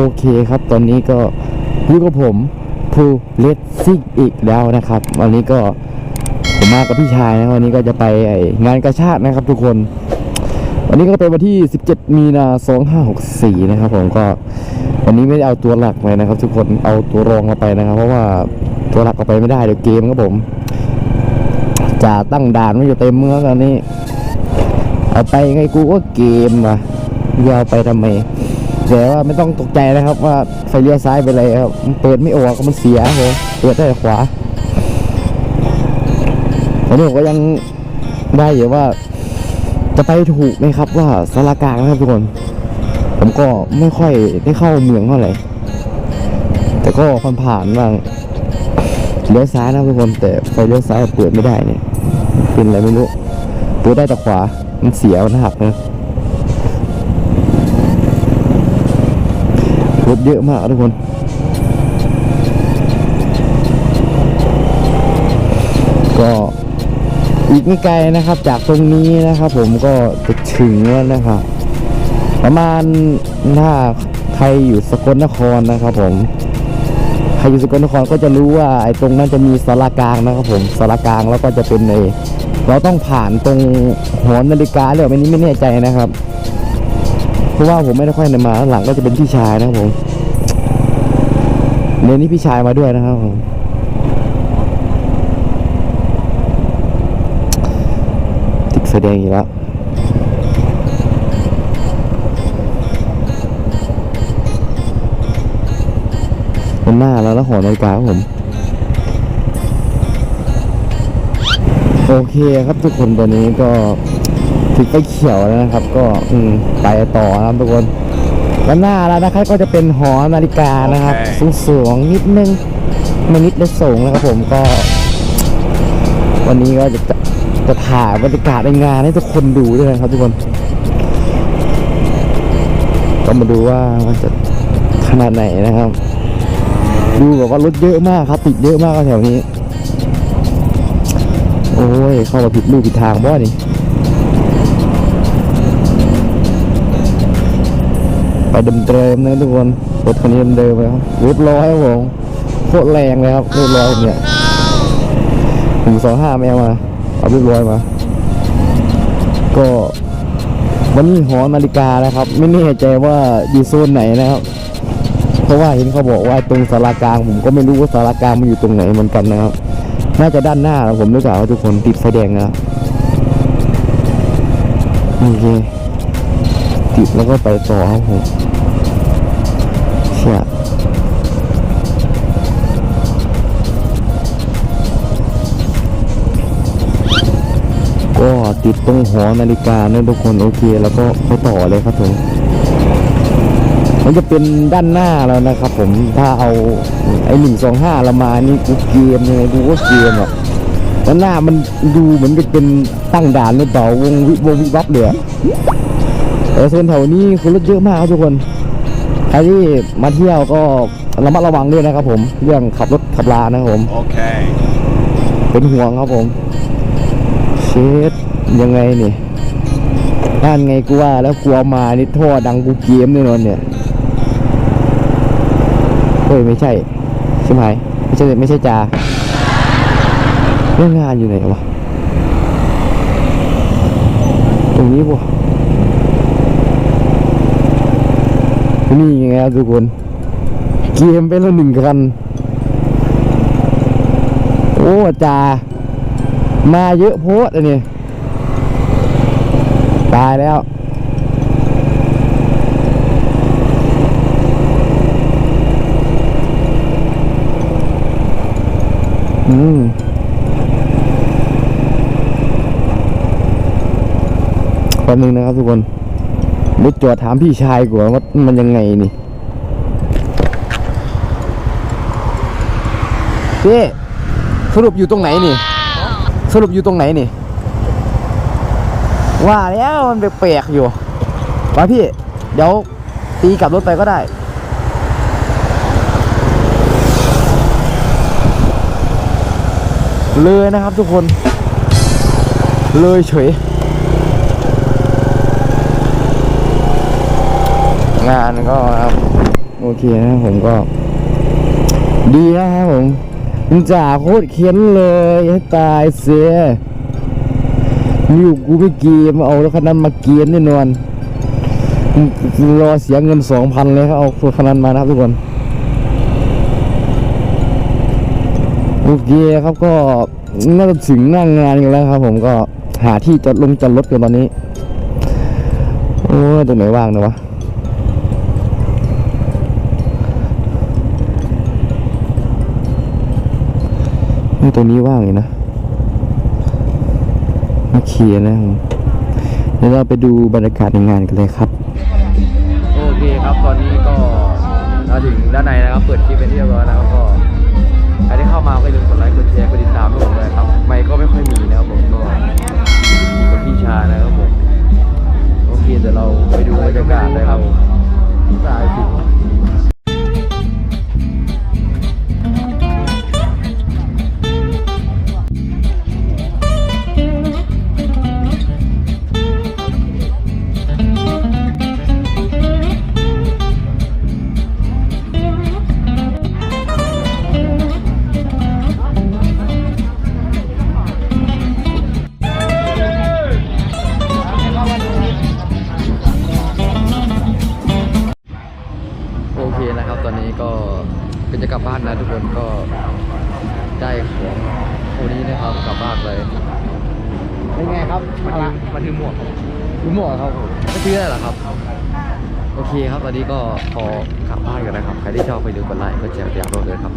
โอเคครับ ตอนนี้ก็อยู่กับผมภูเลสซิ่งอีกแล้วนะครับ วันนี้ก็ผมมากับพี่ชายนะวันนี้ก็จะไปงานกระชาตินะครับทุกคน วันนี้ก็เป็นวันที่ 17 มีนา 2564 นะครับผมก็วันนี้ไม่ได้เอาตัวหลักไปนะครับ ทุกคนเอาตัวรองมาไปนะครับ เพราะว่าตัวหลักเอาไปไม่ได้เดี๋ยวเกมครับผมจะตั้งด่านไม่อยู่เต็มเมืองตอนนี้ เอาไปไงกูก็เกมว่ะจะเอาไปทำไม แต่ว่าไม่ต้องตกใจนะครับว่าไฟเลี้ยวซ้ายไปเลยครับเปิดไม่ออกมันเสียครับเปิดได้แต่ขวาตอนนี้ผมก็ยังได้อยู่ว่า จะไปถูกไหมครับว่าสารากลางนะครับทุกคน ผมก็ไม่ค่อยได้เข้าเมืองเท่าไหร่แต่ก็ผ่านๆบ้างเลี้ยวซ้ายนะทุกคนแต่ไฟเลี้ยวซ้ายเปิดไม่ได้เนี่ยเป็นอะไรไม่รู้เปิดได้แต่ขวามันเสียมันหักนะ รถเยอะมากทุกคนก็อีกไม่ไกลนะครับ จากตรงนี้นะครับผมก็จะถึงแล้วนะครับ ประมาณถ้าใครอยู่สกลนครนะครับผมใครอยู่สกลนครก็จะรู้ว่าไอ้ตรงนั้นจะมีสารากลางนะครับผมสารากลางแล้วก็จะเป็นในเราต้องผ่านตรงหอนาฬิกาเลยอันนี้ไม่แน่ใจนะครับ เพราะว่าผมไม่ได้ค่อยมาหลังก็จะเป็นพี่ชายนะครับผมเรียนนี้พี่ชายมาด้วยนะครับผมติดแสดงอีกแล้วมันหน้าแล้วแล้วหอนาฬิกาครับผม โอเคครับทุกคนตอนนี้ก็ ถึงไฟเขียวแล้วนะครับ ก็อืมไปต่อนะครับทุกคนด้านหน้าแล้วนะครับก็จะเป็นหอนาฬิกานะครับ สูงสูงๆนิดนึงไม่นิดเลยสูงนะครับผมก็ วันนี้ก็จะจะถ่ายบรรยากาศในงานให้ทุกคนดูด้วยนะครับทุกคน ก็มาดูว่ามันจะขนาดไหนนะครับ ดูแบบว่ารถเยอะมากครับติดเยอะมากแถวนี้ โอ้ยเข้ามาผิดลูกผิดทางบ่นี่ เดิมเดิมๆนะทุกคนรถคันนี้เดิมๆเลยครับเรียบร้อยครับผมโคตรแรงเลยครับเรียบร้อยผมเนี่ยหนึ่งสองห้าแมวมาเอาเรียบร้อยมา ก็วันนี้หอนาฬิกานะครับ ไม่แน่ใจว่าอยู่โซนไหนนะครับ เพราะว่าเห็นเขาบอกว่าตรงสารากลาง ผมก็ไม่รู้ว่าสารากลางมันอยู่ตรงไหนเหมือนกันนะครับ น่าจะด้านหน้าผมรู้จักว่าทุกคนติดไฟแดงนะครับโอเค ติดแล้วก็ไปต่อครับผมเชี่ยก็ติดตรงหอนาฬิกานะทุกคนโอเค แล้วก็ไปต่อเลยครับผมมันจะเป็นด้านหน้าแล้วนะครับผมถ้าเอาไอ้หนึ่งสองห้าละมานี่กูเกมยังไงกูก็เกมอะด้านหน้ามันดูเหมือนจะเป็นตั้งด่านหรือเปล่าวงวิวงวิวับเลยอะ โซนแถวนี้คือรถเยอะมากครับทุกคนใครที่มาเที่ยวก็ระมัดระวังด้วยนะครับ ผมเรื่องขับรถขับลานะครับผม Okay. เป็นห่วงครับผมเชดยังไงนี่ด้านไงกูว่าแล้วกลัวมานี่ท่อดังกูเกมแน่นอนเนี่ยเฮ้ยไม่ใช่ใช่ไหมไม่ใช่ไม่ใช่จ่าเรื่องงานอยู่ไหนวะตรงนี้ปะ นี่ไงครับทุกคน เกมเป็นละหนึ่งคัน โอ้จ่ามาเยอะโพดอันนี้ตายแล้ว อืมแป๊บนึงนะครับทุกคน เดี๋ยวจอดถามพี่ชายก่อนว่ามันยังไงนี่พี่สรุปอยู่ตรงไหนนี่ สรุปอยู่ตรงไหนนี่ ว่าแล้วมันแปลกๆอยู่มาพี่ เดี๋ยวตีกลับรถไปก็ได้เลยนะครับทุกคน เลยเฉย งานก็ครับโอเคนะครับผมก็ ดีนะครับผมมันจ่าโคตรเค้นเลยให้ตายเสียมีอยู่กูไม่เกมเอารถคันนั้นมาเกียนแน่นอนรอเสียเงินสองพันเลยเขาเอารถคันนั้นมานะครับทุกคนโอเคครับก็น่าจะถึงหนั่งงานกันแล้วครับ ผมก็หาที่จอดลงจอดรถกันตอนนี้ โอ้ตรงไหนว่างนะวะ นี่ตรงนี้ว่างอยู่นะโอเคนะครับเดี๋ยวเราไปดูบรรยากาศในงานกันเลยครับ โอเคครับตอนนี้ก็มาถึงด้านในนะครับ เปิดคลิปเป็นที่เรียบร้อยแล้วก็ใครที่เข้ามาก็อย่าลืมกดไลค์กดแชร์กดติดตามด้วยผมด้วยครับ ไม่ก็ไม่ค่อยมีนะครับผมก็กับพี่ชานะครับผมโอเคเดี๋ยวเราไปดูบรรยากาศเลยครับสายสิ นะครับตอนนี้ก็ก็จะกลับบ้านนะทุกคนก็ได้ของโอนี้นะครับกลับบ้านเลยเป็นไงครับมาถือมาถือหมวกรู้หมดครับผมไม่ซื้อได้เหรอครับ โอเคครับตอนนี้ก็ขอกลับบ้านกันนะครับ ใครที่ชอบไปดูกดไลค์กดแชร์ติดตามด้วยครับ